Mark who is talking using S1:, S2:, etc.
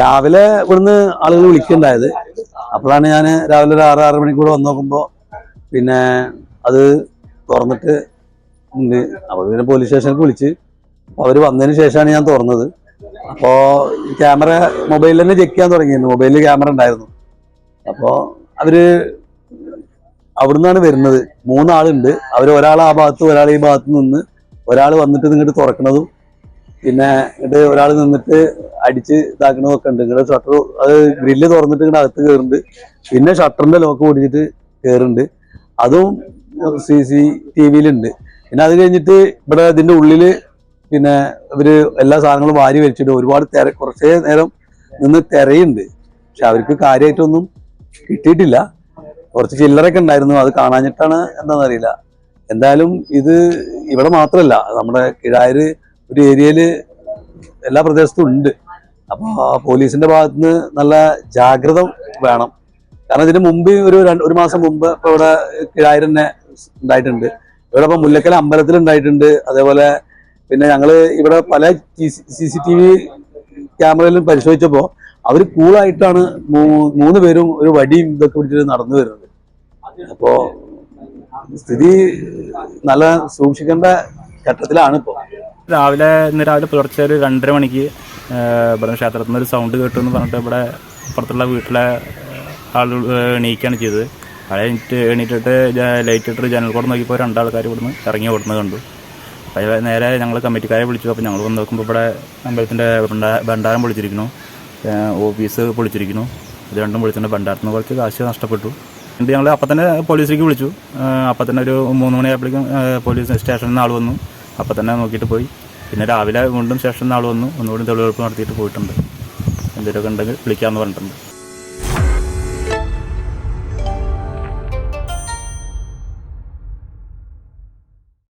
S1: രാവിലെ ഇവിടുന്ന് ആളുകൾ വിളിക്കുന്നുണ്ടായത്. അപ്പോഴാണ് ഞാൻ രാവിലെ ഒരു ആറ് ആറ് മണിക്കൂടെ വന്ന് നോക്കുമ്പോൾ പിന്നെ അത് തുറന്നിട്ട് ഉണ്ട് അപ്പോൾ പിന്നെ പോലീസ് സ്റ്റേഷനിൽ വിളിച്ച് അവർ വന്നതിന് ശേഷമാണ് ഞാൻ തുറന്നത്. അപ്പോൾ ക്യാമറ മൊബൈലിൽ തന്നെ ചെക്ക് ചെയ്യാൻ തുടങ്ങിയിരുന്നു. മൊബൈലിൽ ക്യാമറ ഉണ്ടായിരുന്നു. അപ്പോൾ അവർ അവിടുന്നാണ് വരുന്നത്. മൂന്നാളുണ്ട്. അവർ ഒരാൾ ആ ഭാഗത്ത് ഒരാൾ ഈ ഭാഗത്ത് നിന്ന് ഒരാൾ വന്നിട്ട് ഇങ്ങോട്ട് തുറക്കണതും പിന്നെ ഇങ്ങോട്ട് ഒരാൾ നിന്നിട്ട് അടിച്ച് ഇതാക്കണതൊക്കെ ഉണ്ട് ഇങ്ങോട്ട് ഷട്ടർ അത് ഗ്രില്ല് തുറന്നിട്ട് ഇങ്ങോട്ട് അകത്ത് കയറുന്നുണ്ട് പിന്നെ ഷട്ടറിന്റെ ലോക്ക് പൊടിച്ചിട്ട് കയറുന്നുണ്ട് അതും സി സി ടി വിയിലുണ്ട് പിന്നെ അത് കഴിഞ്ഞിട്ട് ഇവിടെ ഇതിന്റെ ഉള്ളിൽ പിന്നെ ഇവർ എല്ലാ സാധനങ്ങളും വാരി വലിച്ചിട്ട് ഒരുപാട് തിര കുറച്ചേ നേരം നിന്ന് തിരയുണ്ട് പക്ഷെ അവർക്ക് കാര്യമായിട്ടൊന്നും കിട്ടിയിട്ടില്ല. കുറച്ച് ചില്ലറൊക്കെ ഉണ്ടായിരുന്നു. അത് കാണാഞ്ഞിട്ടാണ് എന്താണെന്നറിയില്ല. എന്തായാലും ഇത് ഇവിടെ മാത്രമല്ല നമ്മുടെ കിഴായൂര് ഒരു ഏരിയയിൽ എല്ലാ പ്രദേശത്തും ഉണ്ട് അപ്പോൾ പോലീസിന്റെ ഭാഗത്ത് നിന്ന് നല്ല ജാഗ്രത വേണം കാരണം ഇതിന് മുമ്പ് ഒരു ഒരു മാസം മുമ്പ് ഇപ്പോൾ ഇവിടെ തന്നെ ഉണ്ടായിട്ടുണ്ട് ഇവിടെ ഇപ്പോൾ മുല്ലക്കൽ അമ്പലത്തിൽ ഉണ്ടായിട്ടുണ്ട് അതേപോലെ പിന്നെ ഞങ്ങൾ ഇവിടെ പല സി സി ടി വി ക്യാമറയിലും പരിശോധിച്ചപ്പോൾ അവർ കൂളായിട്ടാണ് മൂന്ന് പേരും ഒരു വടിയും ഇതൊക്കെ പിടിച്ചിട്ട് നടന്നു വരുന്നത് അപ്പോൾ സ്ഥിതി നല്ല സൂക്ഷിക്കേണ്ട ഘട്ടത്തിലാണ് ഇപ്പോ
S2: രാവിലെ ഇന്ന് രാവിലെ പുലർച്ചെ ഒരു രണ്ടര മണിക്ക് ഇവിടെ ക്ഷേത്രത്തിൽ നിന്ന് ഒരു സൗണ്ട് കേട്ടു എന്ന് പറഞ്ഞിട്ട് ഇവിടെ അപ്പുറത്തുള്ള വീട്ടിലെ ആളുകൾ എണീക്കുകയാണ് ചെയ്തത്. അവിടെ എണീറ്റ് എണീറ്റിട്ട് ലൈറ്റ് ഇട്ടിട്ട് ജനൽ കൂടെ നോക്കിയപ്പോൾ രണ്ടാൾക്കാർ ഇവിടുന്ന് ഇറങ്ങി ഓടുന്നത് കണ്ടു. അപ്പോൾ നേരെ ഞങ്ങൾ കമ്മിറ്റിക്കാരെ വിളിച്ചു. അപ്പോൾ ഞങ്ങൾ വന്ന് നോക്കുമ്പോൾ ഇവിടെ അമ്പലത്തിന്റെ ഭണ്ഡാ- ഭണ്ഡാരം പൊളിച്ചിരിക്കുന്നു. ഓഫീസ് പൊളിച്ചിരിക്കുന്നു. ഇത് രണ്ടും പൊളിച്ചിട്ടുണ്ട്. ഭണ്ഡാരത്തിൽ നിന്ന് കുറച്ച് കാശ് നഷ്ടപ്പെട്ടു. എന്നിട്ട് ഞങ്ങൾ അപ്പം തന്നെ പോലീസിലേക്ക് വിളിച്ചു. അപ്പം തന്നെ ഒരു മൂന്ന് മണിയായപ്പോഴേക്കും പോലീസ് സ്റ്റേഷനിൽ നിന്ന് ആൾ വന്നു. അപ്പം തന്നെ നോക്കിയിട്ട് പോയി. പിന്നെ രാവിലെ വീണ്ടും സ്റ്റേഷനിൽ നാൾ വന്നു. ഒന്നുകൂടി തെളിവെടുപ്പ് നടത്തിയിട്ട് പോയിട്ടുണ്ട്. എന്തെങ്കിലുമൊക്കെ ഉണ്ടെങ്കിൽ വിളിക്കാമെന്ന് പറഞ്ഞിട്ടുണ്ട്.